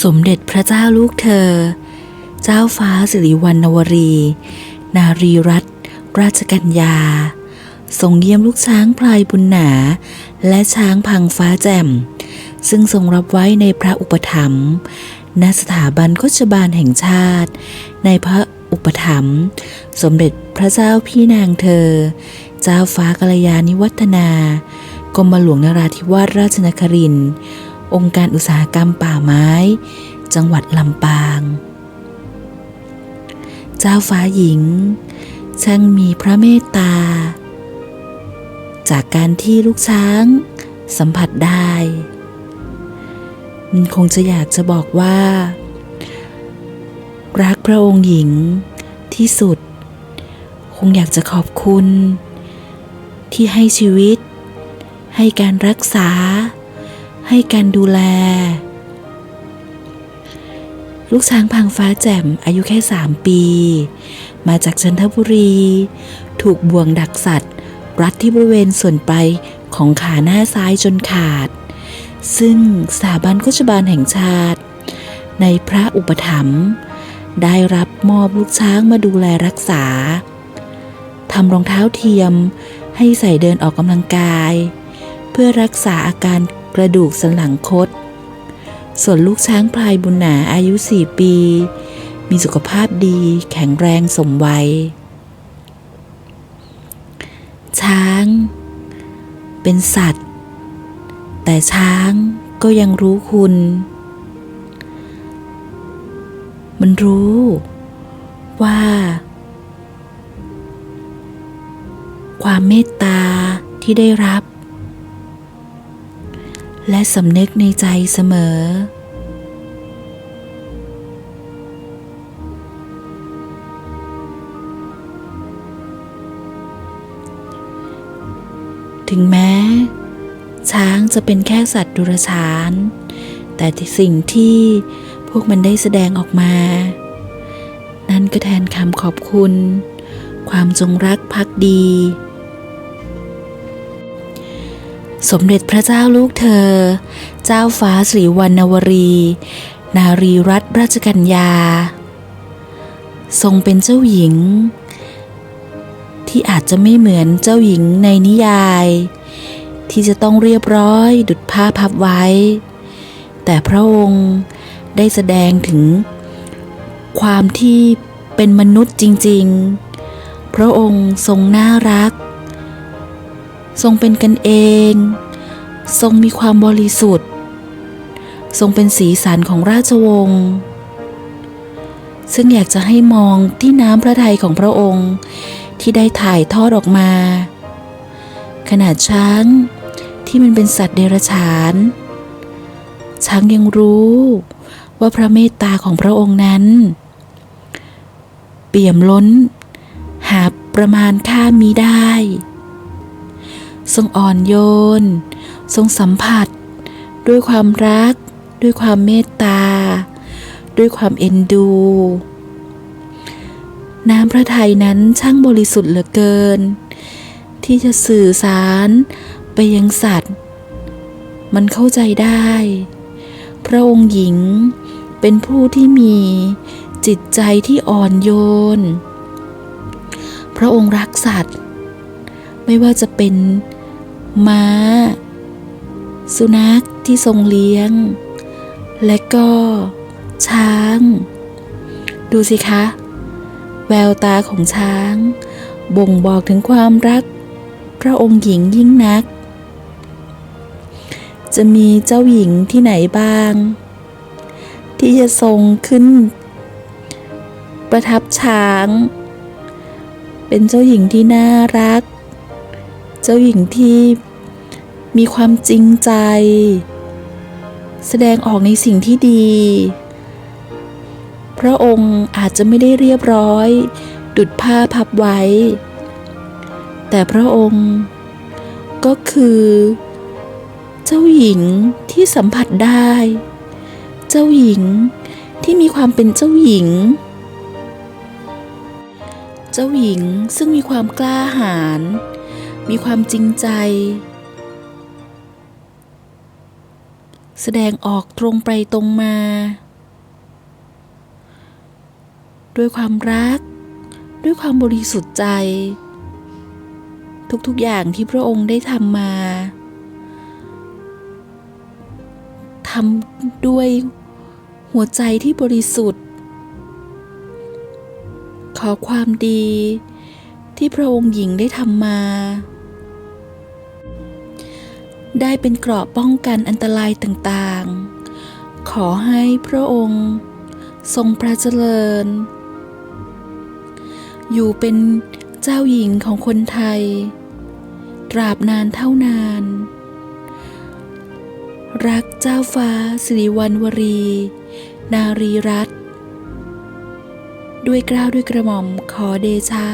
สมเด็จพระเจ้าลูกเธอ เจ้าฟ้าสิริวัณวรี นารีรัตนราชกัญญา ทรงเยี่ยมลูกช้างพลายบุญหนา และช้างพังฟ้าแจ่ม ซึ่งทรงรับไว้ในพระอุปถัมภ์ณสถาบันโคชบาลแห่งชาติ ในพระอุปถัมภ์สมเด็จพระเจ้าพี่นางเธอ เจ้าฟ้ากัลยาณิวัฒนา กรมหลวงนราธิวาสราชนครินทร์ องค์การอุตสาหกรรมป่าไม้ จังหวัดลำปาง เจ้าฟ้าหญิง ช่างมีพระเมตตา จากการที่ลูกช้าง สัมผัสได้ มันคงจะอยากจะบอกว่า รักพระองค์หญิงที่สุด คงอยากจะขอบคุณ ที่ให้ชีวิต ให้การรักษา ให้การดูแล ลูกช้างพังฟ้าแจ่มอายุแค่สามปี มาจากจันทบุรี ถูกบ่วงดักสัตว์ รัดที่บริเวณส่วนปลายของขาหน้าซ้ายจนขาด ซึ่งสถาบันโฆษบาลแห่งชาติ ในพระอุปถัมภ์ได้รับมอบลูกช้างมาดูแลรักษาทำรองเท้าเทียมให้ใส่เดินออกกำลังกาย เพื่อรักษาอาการ กระดูกสันหลังคด ส่วนลูกช้างพลายบุญหนาอายุ 4 ปี มีสุขภาพดี แข็งแรงสมวัย ช้าง เป็นสัตว์ แต่ช้างก็ยังรู้คุณ มันรู้ว่า ความเมตตาที่ได้รับ และสำนึกในใจเสมอ ถึงแม้ ช้างจะเป็นแค่สัตว์ดุรฉาน แต่สิ่งที่พวกมันได้แสดงออกมา นั่นก็แทนคำขอบคุณ ความจงรักภักดี สมเด็จพระเจ้าลูกเธอ เจ้าฟ้าสิริวัณณวรี นารีรัตนราชกัญญา ทรงเป็นเจ้าหญิง ที่อาจจะไม่เหมือนเจ้าหญิงในนิยาย ที่จะต้องเรียบร้อยดุดผ้าพับไว้ แต่พระองค์ได้แสดงถึง ความที่เป็นมนุษย์จริง ๆ พระองค์ทรงน่ารัก ทรงเป็นกันเอง ทรงมีความบริสุทธิ์ ทรงเป็นสีสันของราชวงศ์ซึ่งอยากจะให้มองที่น้ำพระทัยของพระองค์ที่ได้ถ่ายทอดออกมา ขนาดช้างที่มันเป็นสัตว์เดรัจฉาน ช้างยังรู้ว่าพระเมตตาของพระองค์นั้น เปี่ยมล้น หาประมาณค่ามีได้ ทรงอ่อนโยน ทรงสัมผัส ด้วยความรัก ด้วยความเมตตา ด้วยความเอ็นดู น้ำพระทัยนั้นช่างบริสุทธิ์เหลือเกิน ที่จะสื่อสารไปยังสัตว์ มันเข้าใจได้ พระองค์หญิงเป็นผู้ที่มีจิตใจที่อ่อนโยน พระองค์รักสัตว์ ไม่ว่าจะเป็น ม้า สุนัขที่ทรงเลี้ยง และก็ ช้าง ดูสิคะ แววตาของช้าง บ่งบอกถึงความรัก พระองค์หญิงยิ่งนัก จะมีเจ้าหญิงที่ไหนบ้าง ที่จะทรงขึ้น ประทับช้าง เป็นเจ้าหญิงที่น่ารัก เจ้าหญิงที่มีความจริงใจ แสดงออกในสิ่งที่ดี พระองค์อาจจะไม่ได้เรียบร้อย ดุดผ้าพับไว้ แต่พระองค์ก็คือ เจ้าหญิงที่สัมผัสได้ เจ้าหญิงที่มีความเป็นเจ้าหญิง เจ้าหญิงซึ่งมีความกล้าหาญ มีความจริงใจ แสดงออกตรงไปตรงมา ด้วยความรัก ด้วยความบริสุทธิ์ใจ ทุกๆอย่างที่พระองค์ได้ทำมาทำด้วยหัวใจที่บริสุทธิ์ ขอความดีที่พระองค์หญิงได้ทำมา ได้เป็นเกราะป้องกันอันตรายต่างๆ ขอให้พระองค์ ทรงพระเจริญ อยู่เป็นเจ้าหญิงของคนไทย ตราบนานเท่านาน รักเจ้าฟ้าสิริวัณวรี นารีรัตน์ด้วยเกล้าวด้วยกระหม่อมขอเดชะ